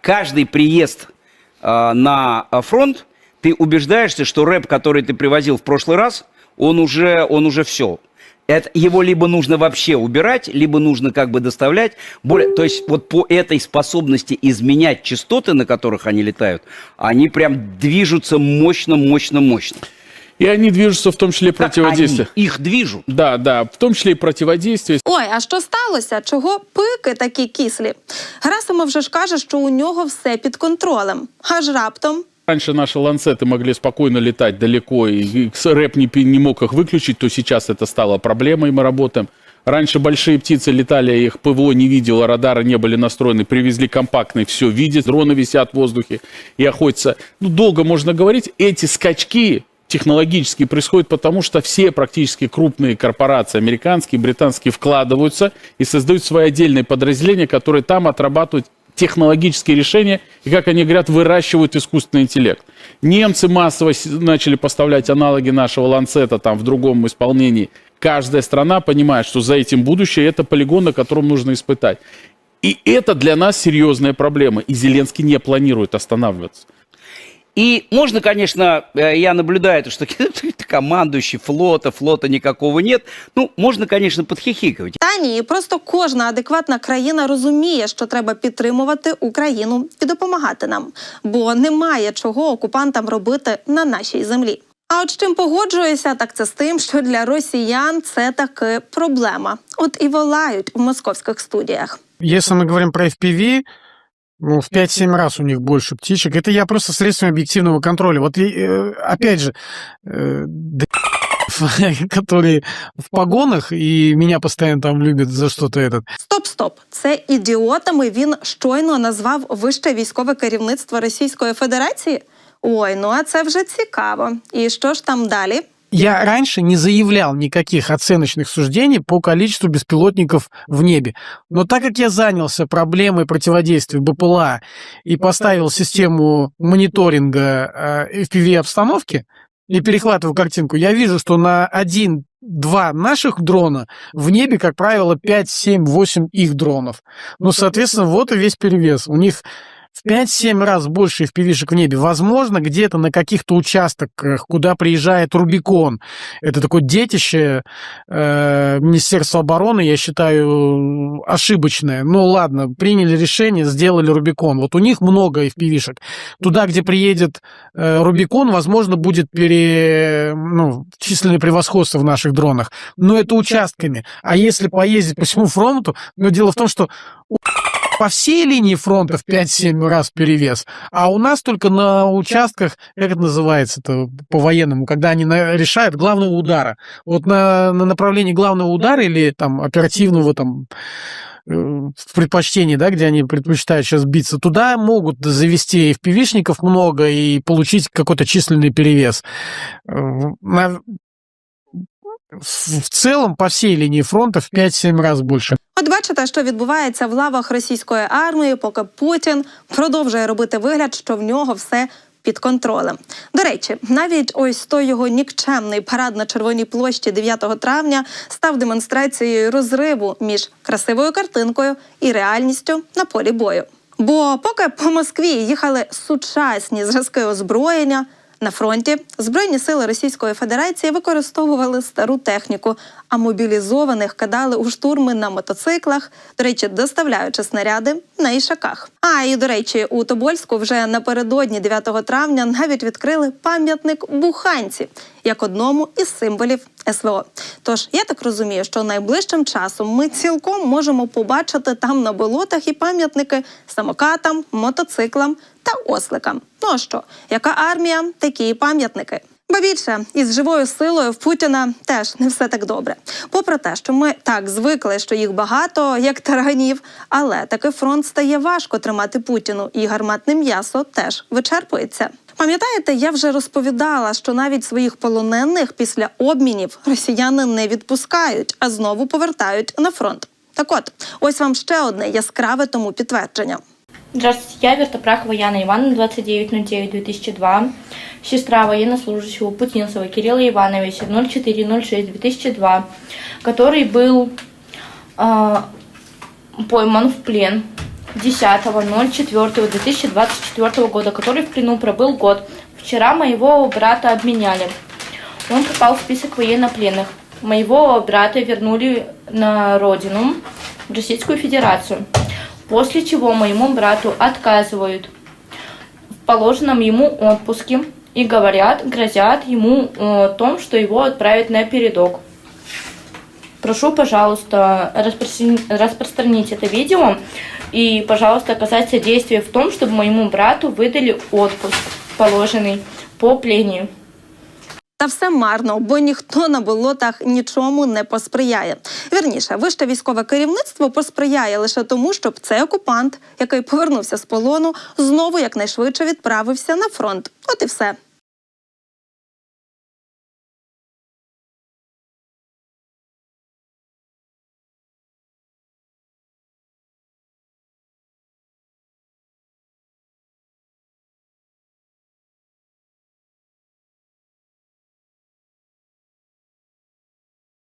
каждый приезд э, на э, фронт, ты убеждаешься, что рэп, который ты привозил в прошлый раз, он уже, он уже все. Это, его либо нужно вообще убирать, либо нужно как бы доставлять. Более, то есть вот по этой способности изменять частоты, на которых они летают, они прям движутся мощно, мощно, мощно. И они движутся в том числе Как противодействие. они их движут. Да, да, в том числе и противодействие. Ой, а що сталося? Чого пики такі кислі? Герасимов вже ж каже, що у нього все під контролем. Аж раптом Раньше наши ланцеты могли спокойно летать далеко, и и рэп не, пи- не мог их выключить, то сейчас это стало проблемой, мы работаем. Раньше большие птицы летали, их ПВО не видело, радары не были настроены, привезли компактный, все видит, дроны висят в воздухе и охотятся. Ну, долго можно говорить, эти скачки технологические происходят потому, что все практически крупные корпорации, американские, британские, вкладываются и создают свои отдельные подразделения, которые там отрабатывают технологические решения и, как они говорят, выращивают искусственный интеллект. Немцы массово начали поставлять аналоги нашего ланцета там в другом исполнении. Каждая страна понимает, что за этим будущее, это полигон, на котором нужно испытать. И это для нас серьезная проблема. И Зеленский не планирует останавливаться. И можно, конечно, э, я наблюдаю, это, что ты командующий флота, флота никакого нет. Ну, можно, конечно, подхихикивать. та ні, просто кожна адекватна країна розуміє, що треба підтримувати Україну і допомагати нам, бо немає чого окупантам робити на нашій землі. А от з чим погоджуюся, так це з тим, що для росіян це таки проблема. От і волають в московських студіях. Если мы говорим про FPV, ну, в 5-7 раз у них больше птичек. Это я просто средствами объективного контроля. Вот, э, опять же, э, д- которые в погонах, и меня постоянно там любят за что-то этот. Стоп, стоп, це ідіотами він щойно назвав вище військове керівництво Російської Федерації. Ой, ну а це вже цікаво. І що ж там далі? Я раньше не заявлял никаких оценочных суждений по количеству беспилотников в небе. Но так как я занялся проблемой противодействия БПЛА и поставил систему мониторинга FPV-обстановки и перехватываю картинку, я вижу, что на один-два наших дрона в небе, как правило, 5, 7, 8 их дронов. Ну, соответственно, вот и весь перевес. У них в 5-7 раз больше FPV-шек в небе. Возможно, где-то на каких-то участках, куда приезжает Рубикон. Это такое детище э, Министерства обороны, я считаю, ошибочное. Ну ладно, приняли решение, сделали Рубикон. Вот у них много FPV-шек. Туда, где приедет э, Рубикон, возможно, будет пере, ну, численное превосходство в наших дронах. Но это участками. А если поездить по всему фронту, но дело в том, что по всей линии фронта в 5-7 раз перевес, а у нас только на участках, как это называется-то по-военному, когда они на- решают главного удара. Вот на, на направлении главного удара или там оперативного там э, в предпочтении, да, где они предпочитают сейчас биться, туда могут завести FPV-шников много и получить какой-то численный перевес. В целом по всей линии фронта в 5-7 раз больше. От бачите, що відбувається в лавах російської армії, поки Путін продовжує робити вигляд, що в нього все. Під контролем. До речі, навіть ось той його нікчемний парад на червоній площі 9 травня став демонстрацією розриву між красивою картинкою і реальністю на полі бою. Бо поки по Москві їхали сучасні зразки озброєння, на фронті Збройні сили Російської Федерації використовували стару техніку, а мобілізованих кидали у штурми на мотоциклах, до речі, доставляючи снаряди на ішаках. А і до речі, у Тобольську вже напередодні 9 травня навіть відкрили пам'ятник буханці як одному із символів СВО. Тож я так розумію, що найближчим часом ми цілком можемо побачити там на болотах і пам'ятники самокатам, мотоциклам та осликам. Ну а що, яка армія, такі і пам'ятники. Ба більше із живою силою в Путіна теж не все так добре. Попри те, що ми так звикли, що їх багато, як таранів, але таки фронт стає важко тримати Путіну, і гарматне м'ясо теж вичерпується. Пам'ятаєте, я вже розповідала, що навіть своїх полонених після обмінів росіяни не відпускають, а знову повертають на фронт. Так от, ось вам ще одне яскраве тому підтвердження. Здравствуйте, я Вертопрахова Яна Ивановна, 29.09.2002, сестра военнослужащего Путинцева Кирилла Ивановича 04.06.2002, который был э, пойман в плен 10.04.2024 года, который в плену пробыл год. Вчера моего брата обменяли. Он попал в список военнопленных. Моего брата вернули на родину, в Российскую Федерацию. После чего моему брату отказывают в положенном ему отпуске и говорят, грозят ему э, том, что его отправят на передок. Прошу, пожалуйста, распространи- распространить это видео и, пожалуйста, оказать содействие в том, чтобы моему брату выдали отпуск положенный по плению. Та все марно, бо ніхто на болотах нічому не посприяє. Вірніше, вище військове керівництво посприяє лише тому, щоб цей окупант, який повернувся з полону, знову якнайшвидше відправився на фронт. От і все.